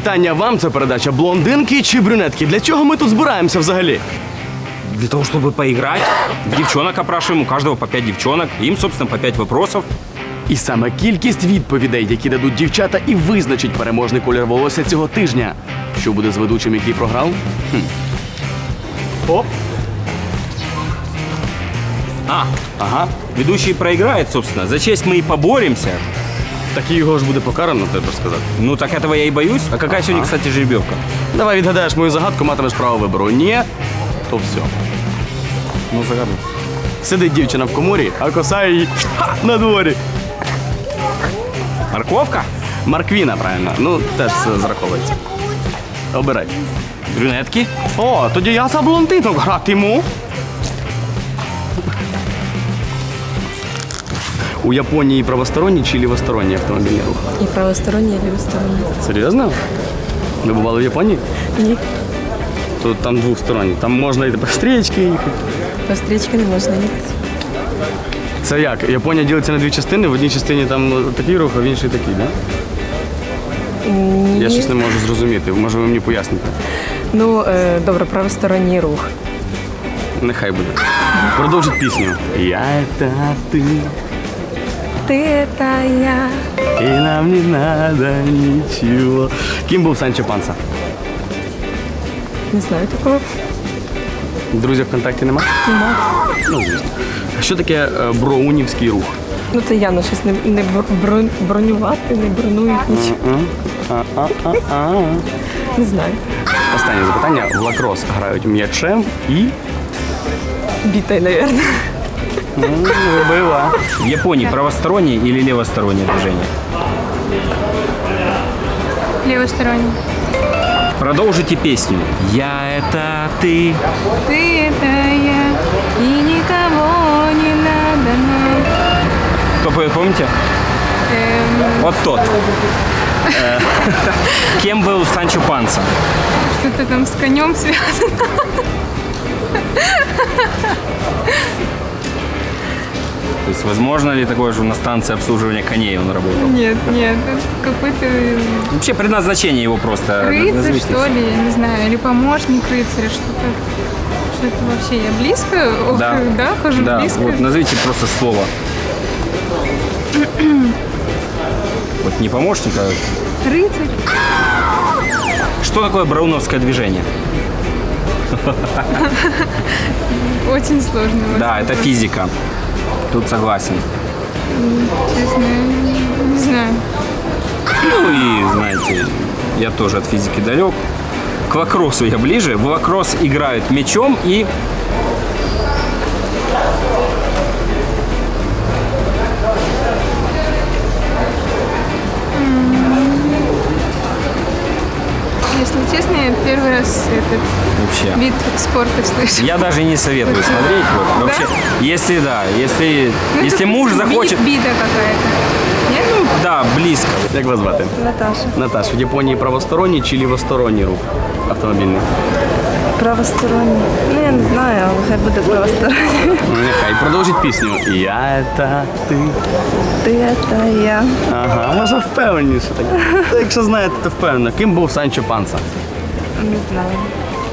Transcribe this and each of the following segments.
вітання вам. Це передача блондинки чи брюнетки. Для чого ми тут збираємося взагалі? Для того, чтобы поиграть, девчонок опрашиваем, у каждого по 5 девчонок. Им, собственно, по 5 вопросов. І саме кількість відповідей, які дадуть дівчата, і визначить переможний колір волосся цього тижня. Що буде з ведучим, який програв? Хм. О, А, ага. ведущий проиграет, собственно. За честь мы и поборемся. Так і його ж буде покарано, треба сказати. Ну, так этого я и боюсь. А какая сегодня, кстати, жеребьевка? Давай відгадаєш мою загадку, матимеш право вибору. Ні, то все. Ну, загадывай. Сидить дівчина в коморі, а коса її ха, на дворі. Морковка? Марквіна, правильно. Ну, теж це зараховується. Обирай. Брюнетки? О, тоді я за блондинок гратиму. У Японії правосторонній чи лівосторонній автомобільний рух? И правосторонний, и левосторонний. Серйозно? Ви бували в Японії? Ні, Тут там двосторонні. Там можна і по стрічки їхати. по встречке не можна їхати. Це як? Японія ділиться на дві частини, в одній частині там такий рух, а в іншій такий, так? Да? Ні. Я щось не можу зрозуміти. Може ви мені поясните? Ну, е, добре, правосторонній рух. Нехай буде. Продовжить пісню. Я та ти, Ти та я. і нам не надо нічого. Ким був Санчо Панса? Не знаю такого. Друзів ВКонтакті нема? Нема. Ну, звісно. Що таке е, броунівський рух? Ну це явно щось не, не бр- бро- бронювати, не бронують нічого. Не знаю. Останнє запитання. В лакрос грають м'ячем і Бітай, мабуть. Вибива. В Японии правостороннее или левостороннее движение? Левосторонний. Продолжите песню. Я это ты. Ты это я, и никого не надо нам. Кто поет, помните? Эм, Вот тот. Э, Кем был Санчо Панса? что-то там с конем связано. То есть, возможно ли такое же на станции обслуживания коней он работал? Нет, нет, это какой-то Вообще предназначение его просто. рыцарь, назовите. что ли, я не знаю, или помощник рыцаря, что-то. Что-то вообще я близко? Ох, Да. да, хожу Да, близко. вот назовите просто слово. Вот не помощник, а Рыцарь. что такое брауновское движение? Очень сложно. вот, Да, это физика. Тут согласен. Честно, не знаю. Ну и, знаете, я тоже от физики далек. К лакроссу я ближе. В лакросс играют мячом и Если честно, я первый раз этот вообще. вид спорта слышу. Я даже не советую смотреть. Вот. Вообще, если да, если, Ну, это если просто муж би- захочет, Бида какая-то. Нет? Ну, да, близко. Як вас звати? Наташа. Наташ, в Японії правосторонній чи лівосторонній рух автомобільний? Правосторонній. Ну я не знаю, але хай буде правосторонній. Ну, Нехай продовжить пісню. Я та ти. Ти та я. Ага, може впевненіше так. Та Якщо знаєте, то впевнено. Ким був Санчо Панса? Не знаю.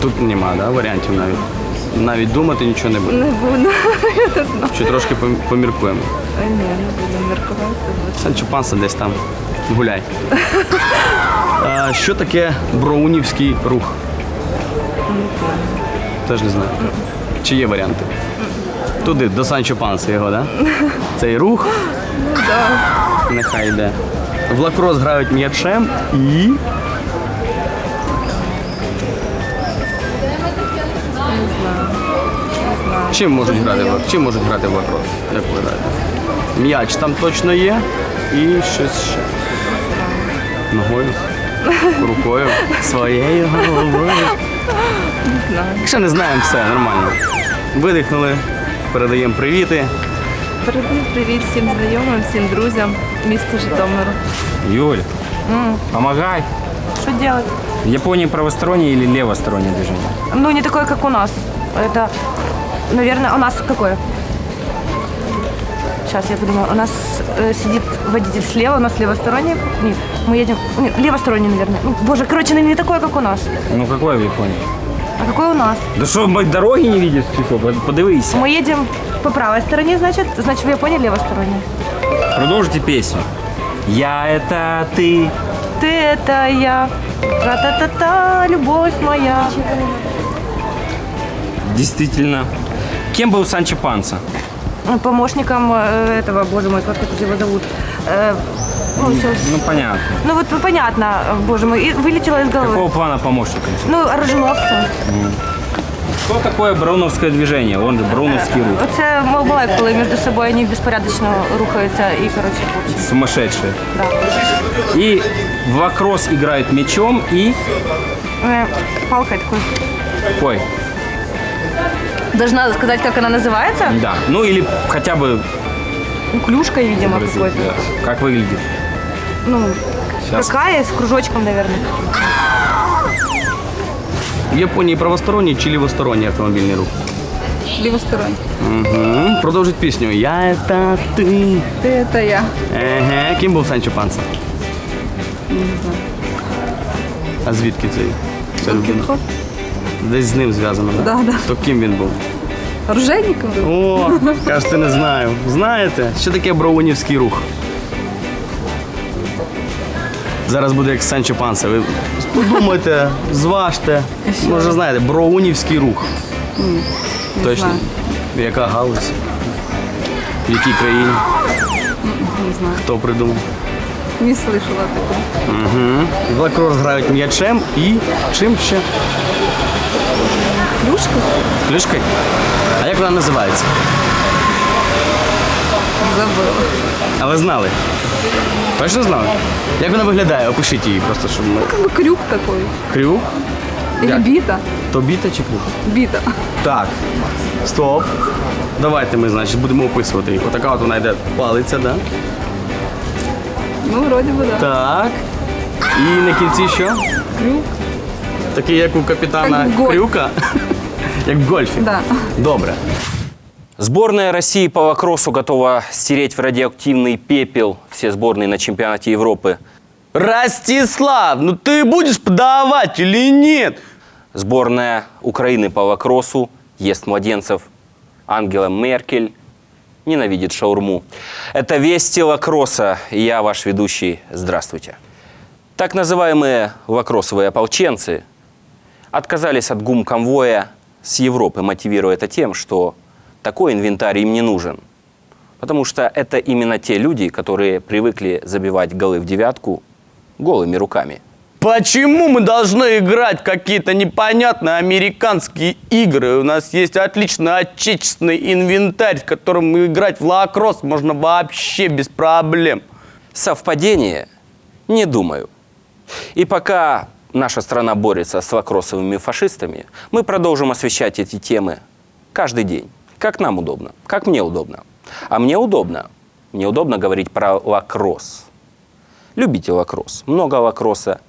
Тут нема, да, варіантів навіть. Навіть думати нічого не буде. Не буду. Я не знаю. Чи трошки пом- поміркуємо. А, ні, не буду міркувати. Санчо Панса десь там гуляй. А, що таке броунівський рух? Теж не знаю. Чи є варіанти? Туди, до Санчо Панса його, да? Цей рух? Нехай йде. В лакрос грають м'ячем і. Чим можуть грати в чим можуть грати в лакрос? Як ви граєте? М'яч там точно є. І щось ще. Ногою. Рукою. Своєю головою. Не знаю. Якщо не знаємо, все нормально. Видихнули, передаємо привіти. Передаю привіт всім знайомим, всім друзям міста Житомиру. Юль, помогай. Что делать? В Японии правостороннее или левостороннее движение? Ну, не такое, как у нас. Это, наверное, у нас какое? Сейчас я подумаю. У нас э, сидит водитель слева, у нас левосторонний. Нет, мы едем... Нет, левосторонний, наверное. Ну, боже, короче, ну, не такое, как у нас. Ну какой в Японии? А какой у нас? Да що, ми дороги не видиш? чи що? Под- Подивися. Мы едем по правой стороне, значит, значит, в Японии левосторонний. Продовжите песню. Я это ты. Ты это я, та-та-та-та, любовь моя. Действительно. Кем был Санчо Панса? Ну, Помощником э, этого, боже мой, как это его зовут? Э, ну, всё с- Ну понятно. ну, вот ну, понятно, боже мой, и вылетело из головы. Какого плана помощника? Ну, оруженосцем. Что такое брауновское движение? Он же брауновский рух. Оце Малбалек, коли між собою вони безпорядочно рухаються і, коротше, в общем, Сумасшедшие. да. И в лакросс играют мячом и... Э, Палкой такой. Ой, Должна сказать, как она называется? да. Ну или хотя бы... Ну, клюшкой, видимо, выразить, какой-то. да. Как выглядит? Ну, Сейчас. какая, с кружочком, наверное. В Японії правосторонній чи лівосторонній автомобільний рух? Левосторонний. Угу. Продовжить пісню. Я это ти. Ты это я. Еге. Ким був Санчо Панса? Не знаю. А звідки цей? Це людина? Кінхоф. Десь з ним зв'язано, так? Да, да. То ким він був? Оружейником был? О, кажете, не знаю. Знаєте, що таке броунівський рух? Зараз буде як Санчо Панса. Ви подумайте, зважте. Може, знаєте, броунівський рух. Точно. знаю. Яка галузь? В якій країні? Не знаю. Хто придумав? Не слышала такого. Угу. В лакрос грають м'ячем і чим ще? Клюшка? Клюшкою? А як вона називається? Забыла. А ви знали? Точно знали? Як вона виглядає? Опишіть її просто, щоб ми. Как бы крюк такой. Крюк? Или Як? бита. То біта чи крюк? Бита. Так. Стоп. Давайте ми, значить, будемо описувати їх. Отака от вона йде палиця, да? Ну, вроде бы да. Так. І на кінці що? Крюк. Такий, як у капітана Як в гольф. Крюка. Як в гольфі. Да. Добре. Сборная России по лакроссу готова стереть в радиоактивный пепел все сборные на чемпионате Европы. Ростислав, ну ты будешь подавать или нет? Сборная Украины по лакроссу ест младенцев. Ангела Меркель ненавидит шаурму. Это «Вести лакросса» и я, ваш ведущий. Здравствуйте. Так называемые лакроссовые ополченцы отказались от гум-конвоя с Европы, мотивируя это тем, что такой инвентарь им не нужен. Потому что это именно те люди, которые привыкли забивать голы в девятку голыми руками. Почему мы должны играть в какие-то непонятные американские игры? У нас есть отличный отечественный инвентарь, в котором играть в лакросс можно вообще без проблем. Совпадение? Не думаю. И пока наша страна борется с лакроссовыми фашистами, мы продолжим освещать эти темы каждый день. Как нам удобно, как мне удобно. А мне удобно. Мне удобно говорить про лакросс. Любите лакросс. Много лакросса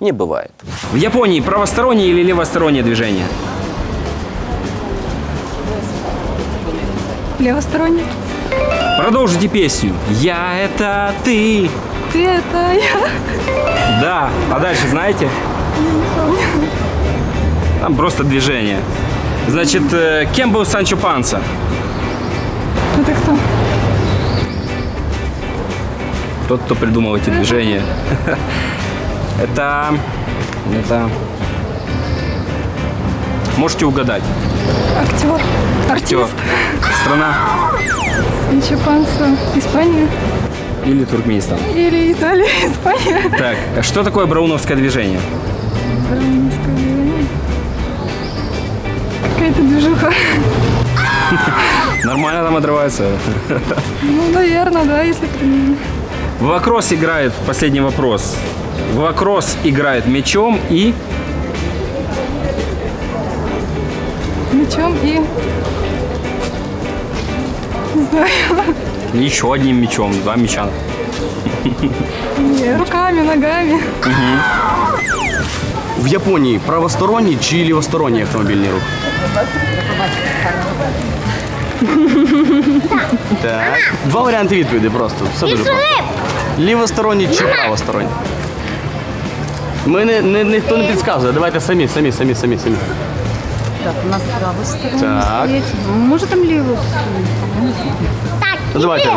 не бывает. В Японии правостороннее или левостороннее движение? Левосторонний. Продолжите песню. Я это ты. Ты это я. Да. А дальше знаете? Там просто движение. Значит, э, кем был Санчо Панса? Это кто? Тот, кто придумал эти движения. Это... Это... Можете угадать. Актер. Актер. Артист. Страна Санчо Панса. Испания. Или Туркменистан. Или Италия, Испания. Так, а что такое брауновское движение? Браунское движение. Какая-то движуха. Нормально там отрывается. Ну, наверное, да, если примерно. В лакросс играет, последний вопрос. В лакросс играет мячом и... Мечом и... Не знаю. Еще одним мячом, два мяча. Руками, ногами. В Японії правосторонній чи лівосторонній автомобільний рух? Так. Два варіанти відповіді просто. Все дуже просто. Лівосторонній чи правосторонній? Ми не, не, ніхто не підказує. Давайте самі, самі, самі, самі, самі. Так, у нас правая сторона Так. стоїть. Може там ліво? Ну, давайте.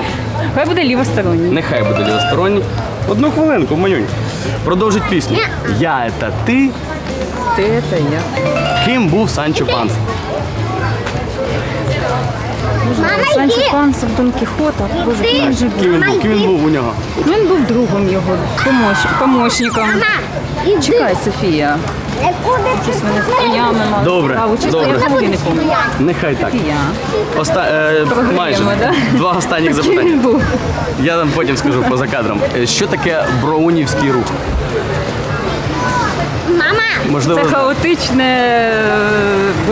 Хай буде лівосторонній. Нехай буде лівосторонній. Одну хвилинку, манюнь. Продовжить пісню. Я це ти. Ти це я. Ким був Санчо Панса? Санчо Панса Дон Кіхота. Боже, же Ким він був? Ким він був у нього? Він був другом його, помощ, помощником. Чекай, Софія. Щось мене з конями мали. Добре, справу. Чесно, добре. я взагалі не пам'ятаю. Нехай так. Оста... Е, Програємо, майже да? два останніх запитання. був? Я вам потім скажу поза кадром. Е, Що таке броунівський рух? Мама! Можливо, Це хаотичне, е,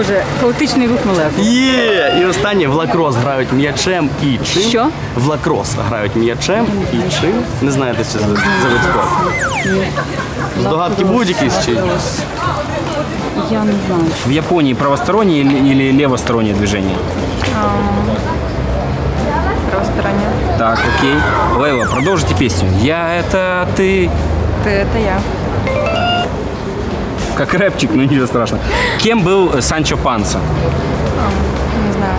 боже, хаотичний рух молекул. Є! І останнє в лакрос грають м'ячем і чим? Що? В лакрос грають м'ячем і чим? Не знаєте, що це за за вид спорту? Здогадки будуть якісь чи? Я не знаю. В Японии правостороннее или, или левостороннее движение? Правосторонняя. Так, окей. Лейла, продолжите песню. Я это ты. Ты это я. Как рэпчик, ну ничего страшного. Кем был э, Санчо Панса? Не знаю.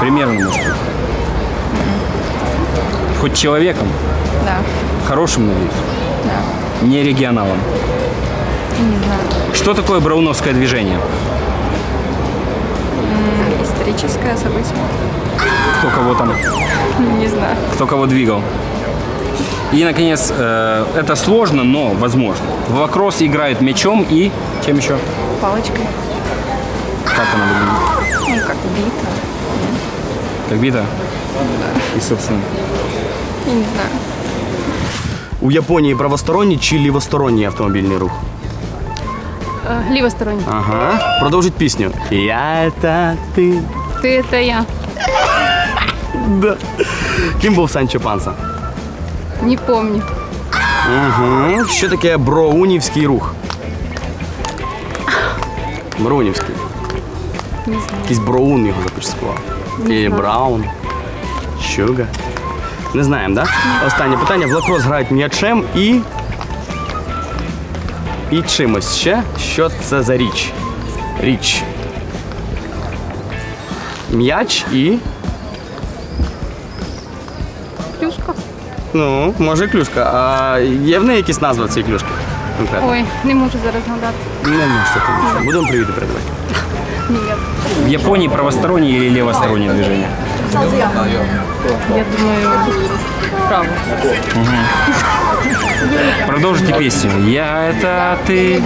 Примерно, может. быть. Хоть человеком? Да. Хорошим, надеюсь? Да. Не регионалом. Не знаю. Что такое брауновское движение? Историческое событие. Кто кого там, Не знаю. кто кого двигал? И, наконец, э, это сложно, но возможно. В лакросс играют мячом и... Чем еще? Палочкой. Как она выглядит? Ну, как бита. Как бита? И, собственно, Я не знаю. У Японії правосторонній чи лівосторонній автомобільний рух? Э, левосторонний. Ага. Продовжить пісню. Я це ти. Ты это я. Да. Ким був Санчо Панса? Не помню. Угу. Що таке броунівський рух? Броунівський. Не знаю. Якийсь Броун його започаткував. Чи Браун. Щуга. Не знаємо, так? Да? Останнє питання. В лакрос грають м'ячем і. І чимось ще. Що це за річ? Річ. М'яч і. Ну, може клюшка. А є в неї якісь назви цієї клюшки? Конкретно? Ой, не можу зараз згадати. Не можете тому. Будемо привіти передавати. Ні. в Японии правостороннее или левостороннее движение? Я думаю, право. Продолжите песню. Я это ты.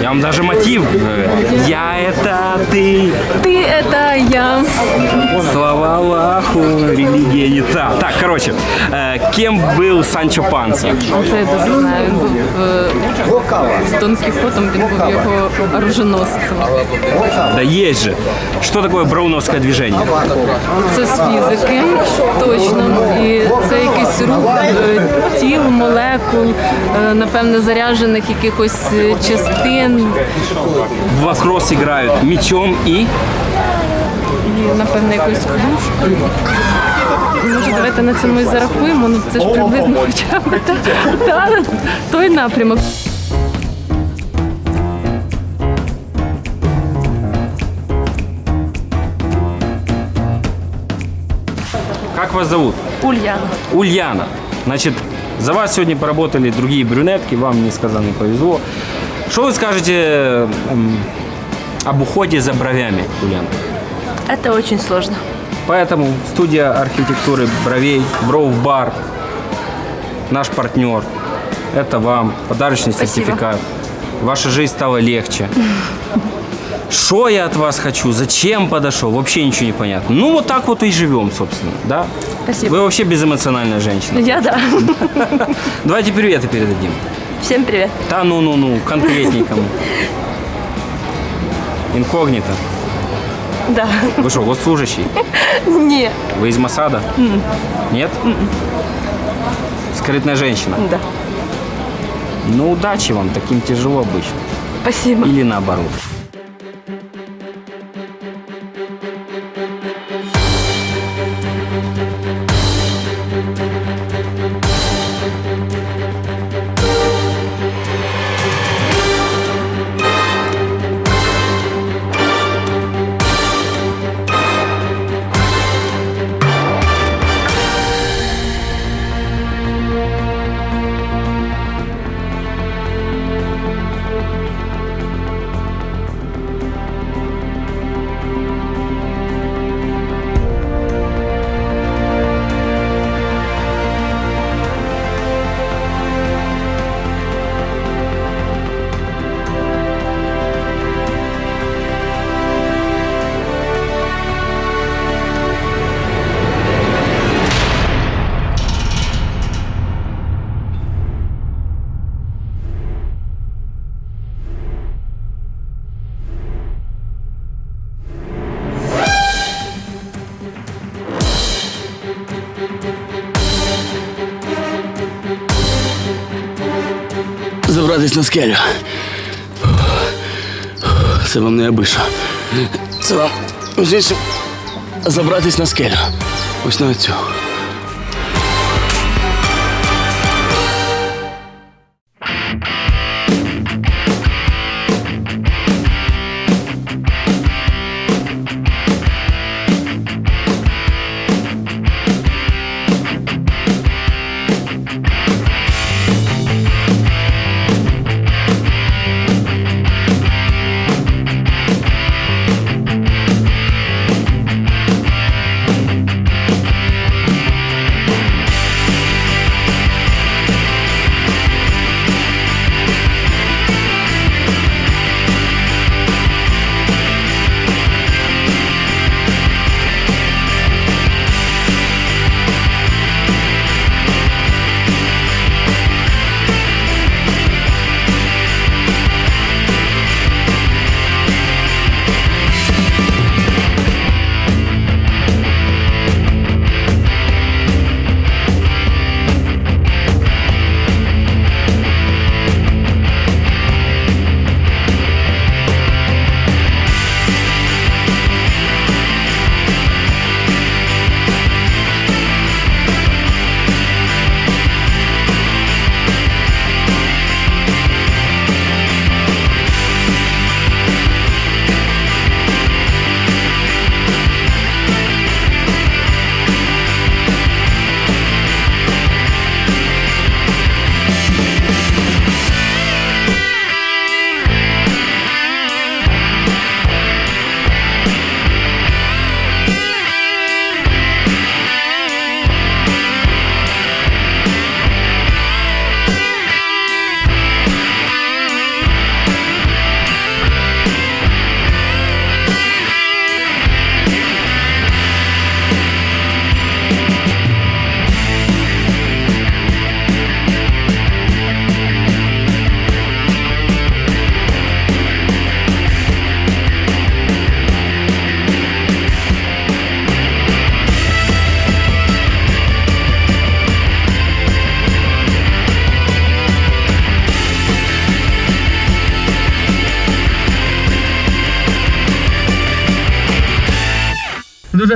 Я вам даже мотив. говорю. Я это ты. Ты это я. Слава Аллаху, религия не та. Так, короче, э, кем был Санчо Панса? Це я дуже знаю. Він був е, з Дон Кіхотом, він був його оруженосцем. Да есть же. Что такое брауновское движение? Це з фізики, точно. І це якийсь рух е, тіл, молекул, е, напевне, заряджених якихось е, частин. В лакросс играют мечом и... І, напевне, якоюсь клюшкою. Може, давайте на цьому і зарахуємо, ну це ж приблизно хоча б та, та, той напрямок. Как вас зовут? Ульяна. Ульяна. Значит, за вас сегодня поработали другие брюнетки, вам несказанно повезло. Что вы скажете об уходе за бровями, Ульяна? Это очень сложно. Поэтому студия архитектуры бровей, Бров Бар, наш партнер. Это вам подарочный Спасибо. сертификат. Ваша жизнь стала легче. Что я от вас хочу? Зачем подошел? Вообще ничего не понятно. Ну, вот так вот и живем, собственно, да? Спасибо. Вы вообще безэмоциональная женщина. Я да. Давайте приветы передадим. Всем привет. Да ну-ну-ну, конкретненькому. Инкогнито. Да. Вы что, госслужащий? Не. Вы из Масада? Нет? Скрытная женщина. Да. Ну, удачи вам, таким тяжело обычно. Спасибо. Или наоборот. На скелю. Це вам не абиша. Це вам звідси забратись на скелю. Ось на цю.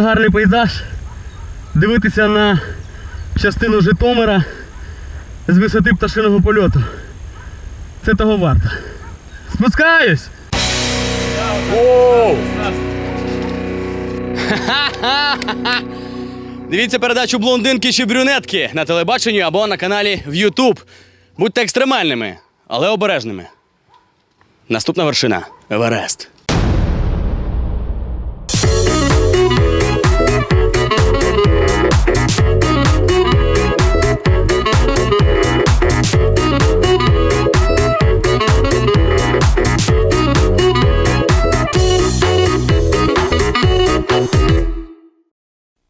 Гарний пейзаж. Дивитися на частину Житомира з висоти пташиного польоту. Це того варто. Спускаюсь! Дивіться передачу блондинки чи брюнетки на телебаченні або на каналі в YouTube. Будьте екстремальними, але обережними. Наступна вершина Еверест.